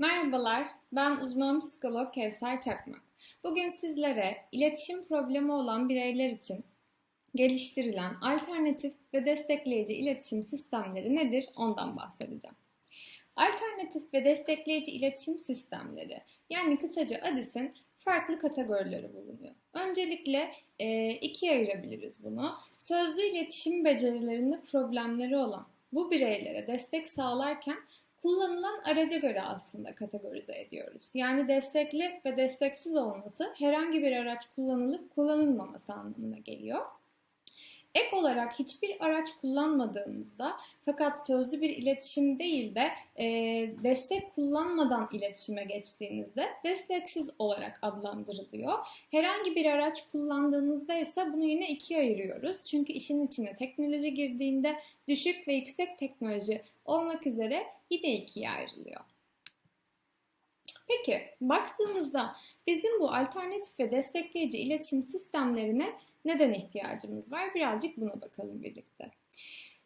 Merhabalar, ben uzman psikolog Kevser Çakmak. Bugün sizlere iletişim problemi olan bireyler için geliştirilen alternatif ve destekleyici iletişim sistemleri nedir ondan bahsedeceğim. Alternatif ve destekleyici iletişim sistemleri yani kısaca ADIS'in farklı kategorileri bulunuyor. Öncelikle e, ikiye ayırabiliriz bunu. Sözlü iletişim becerilerinde problemleri olan bu bireylere destek sağlarken kullanılan araca göre aslında kategorize ediyoruz. Yani destekli ve desteksiz olması herhangi bir araç kullanılıp kullanılmaması anlamına geliyor. Ek olarak hiçbir araç kullanmadığımızda fakat sözlü bir iletişim değil de e, destek kullanmadan iletişime geçtiğinizde desteksiz olarak adlandırılıyor. Herhangi bir araç kullandığınızda ise bunu yine ikiye ayırıyoruz. Çünkü işin içine teknoloji girdiğinde düşük ve yüksek teknoloji olmak üzere yine ikiye ayrılıyor. Peki baktığımızda bizim bu alternatif ve destekleyici iletişim sistemlerine neden ihtiyacımız var? Birazcık buna bakalım birlikte.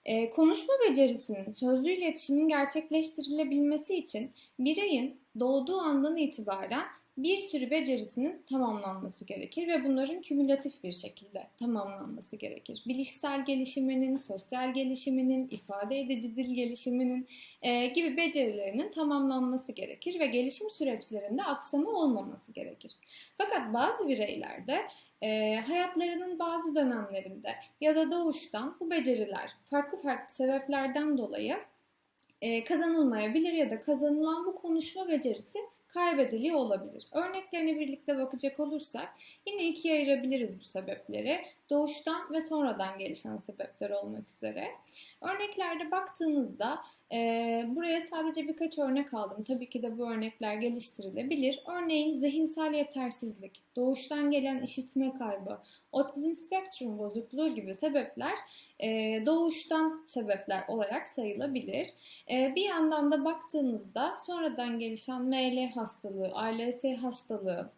Ee, konuşma becerisinin sözlü iletişimin gerçekleştirilebilmesi için bireyin doğduğu andan itibaren bir sürü becerisinin tamamlanması gerekir ve bunların kümülatif bir şekilde tamamlanması gerekir. Bilişsel gelişiminin, sosyal gelişiminin, ifade edici dil gelişiminin e, gibi becerilerinin tamamlanması gerekir ve gelişim süreçlerinde aksama olmaması gerekir. Fakat bazı bireylerde e, hayatlarının bazı dönemlerinde ya da doğuştan bu beceriler farklı farklı sebeplerden dolayı e, kazanılmayabilir ya da kazanılan bu konuşma becerisi kaybediliyor olabilir. Örneklerine birlikte bakacak olursak yine ikiye ayırabiliriz bu sebepleri. Doğuştan ve sonradan gelişen sebepler olmak üzere. Örneklerde baktığınızda e, buraya sadece birkaç örnek aldım. Tabii ki de bu örnekler geliştirilebilir. Örneğin zihinsel yetersizlik, doğuştan gelen işitme kaybı, otizm spektrum bozukluğu gibi sebepler e, doğuştan sebepler olarak sayılabilir. E, bir yandan da baktığımızda sonradan gelişen ML hastalığı, ALS hastalığı,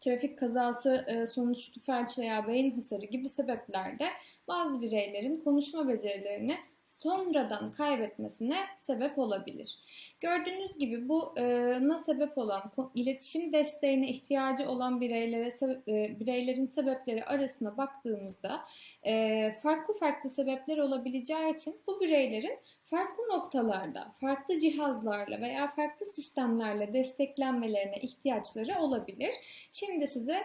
trafik kazası e, sonuçlu felç veya beyin hasarı gibi sebeplerde bazı bireylerin konuşma becerilerini sonradan kaybetmesine sebep olabilir. Gördüğünüz gibi bu e, na sebep olan iletişim desteğine ihtiyacı olan bireylere e, bireylerin sebepleri arasına baktığımızda e, farklı farklı sebepler olabileceği için bu bireylerin farklı noktalarda, farklı cihazlarla veya farklı sistemlerle desteklenmelerine ihtiyaçları olabilir. Şimdi size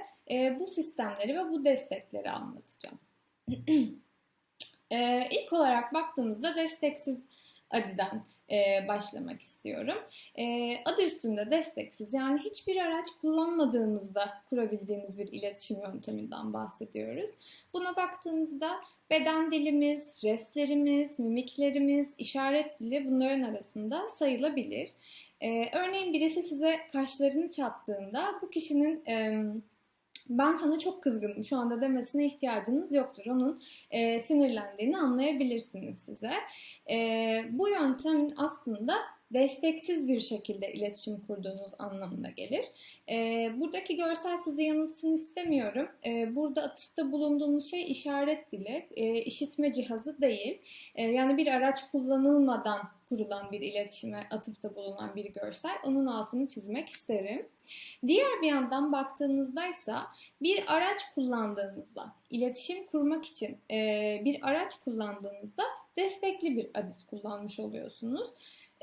bu sistemleri ve bu destekleri anlatacağım. Ee, ilk olarak baktığımızda desteksiz adiden e, başlamak istiyorum. E, adı üstünde desteksiz yani hiçbir araç kullanmadığınızda kurabildiğiniz bir iletişim yönteminden bahsediyoruz. Buna baktığımızda beden dilimiz, jestlerimiz, mimiklerimiz, işaret dili bunların arasında sayılabilir. E, örneğin birisi size kaşlarını çattığında bu kişinin... E, ben sana çok kızgınım şu anda demesine ihtiyacınız yoktur. Onun e, sinirlendiğini anlayabilirsiniz size. E, bu yöntem aslında desteksiz bir şekilde iletişim kurduğunuz anlamına gelir. E, buradaki görsel sizi yanıltsın istemiyorum. E, burada atıfta bulunduğumuz şey işaret dili, e, işitme cihazı değil. E, yani bir araç kullanılmadan kurulan bir iletişime atıfta bulunan bir görsel. Onun altını çizmek isterim. Diğer bir yandan baktığınızda ise bir araç kullandığınızda, iletişim kurmak için bir araç kullandığınızda destekli bir adis kullanmış oluyorsunuz.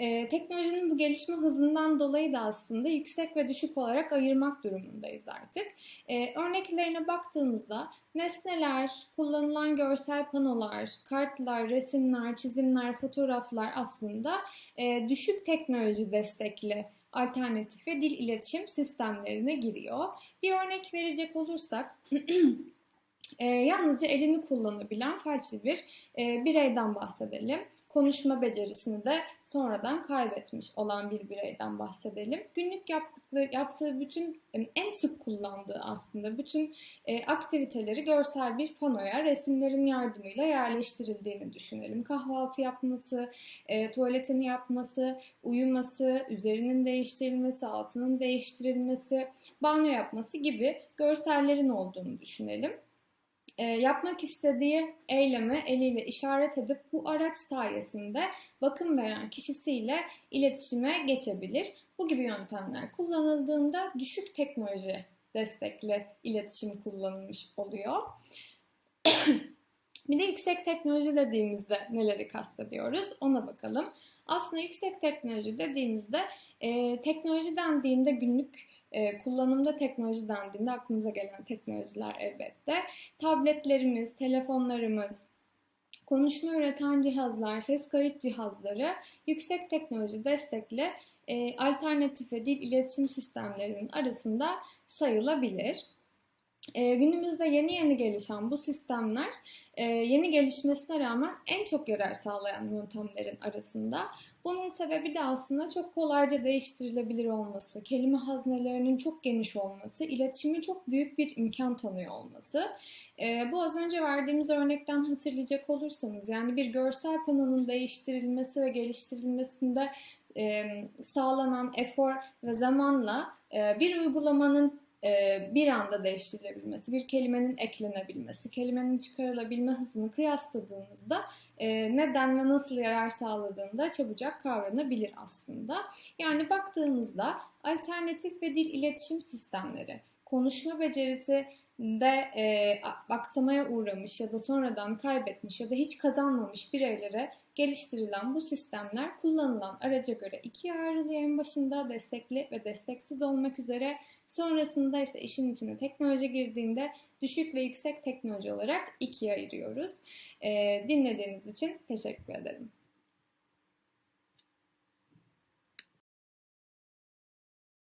Ee, teknolojinin bu gelişme hızından dolayı da aslında yüksek ve düşük olarak ayırmak durumundayız artık. Ee, örneklerine baktığımızda nesneler, kullanılan görsel panolar, kartlar, resimler, çizimler, fotoğraflar aslında e, düşük teknoloji destekli alternatif ve dil iletişim sistemlerine giriyor. Bir örnek verecek olursak e, yalnızca elini kullanabilen felçli bir e, bireyden bahsedelim konuşma becerisini de sonradan kaybetmiş olan bir bireyden bahsedelim. Günlük yaptıkları, yaptığı bütün en sık kullandığı aslında bütün e, aktiviteleri görsel bir panoya resimlerin yardımıyla yerleştirildiğini düşünelim. Kahvaltı yapması, e, tuvaletini yapması, uyuması, üzerinin değiştirilmesi, altının değiştirilmesi, banyo yapması gibi görsellerin olduğunu düşünelim. E, yapmak istediği eylemi eliyle işaret edip bu araç sayesinde bakım veren kişisiyle iletişime geçebilir. Bu gibi yöntemler kullanıldığında düşük teknoloji destekli iletişim kullanılmış oluyor. bir de yüksek teknoloji dediğimizde neleri kastediyoruz ona bakalım. Aslında yüksek teknoloji dediğimizde e, teknoloji dendiğinde günlük e, kullanımda teknoloji dendiğinde aklınıza gelen teknolojiler elbette. Tabletlerimiz, telefonlarımız, konuşma üreten cihazlar, ses kayıt cihazları yüksek teknoloji destekli e, alternatif dil iletişim sistemlerinin arasında sayılabilir. E, günümüzde yeni yeni gelişen bu sistemler e, yeni gelişmesine rağmen en çok yarar sağlayan yöntemlerin arasında. Bunun sebebi de aslında çok kolayca değiştirilebilir olması, kelime haznelerinin çok geniş olması, iletişimi çok büyük bir imkan tanıyor olması. E, bu az önce verdiğimiz örnekten hatırlayacak olursanız yani bir görsel panonun değiştirilmesi ve geliştirilmesinde e, sağlanan efor ve zamanla e, bir uygulamanın bir anda değiştirilebilmesi, bir kelimenin eklenebilmesi, kelimenin çıkarılabilme hızını kıyasladığımızda neden ve nasıl yarar sağladığını da çabucak kavranabilir aslında. Yani baktığımızda alternatif ve dil iletişim sistemleri, konuşma becerisi de e, aksamaya uğramış ya da sonradan kaybetmiş ya da hiç kazanmamış bireylere geliştirilen bu sistemler kullanılan araca göre ikiye ayrılıyor en başında destekli ve desteksiz olmak üzere Sonrasında ise işin içine teknoloji girdiğinde düşük ve yüksek teknoloji olarak ikiye ayırıyoruz. Ee, dinlediğiniz için teşekkür ederim.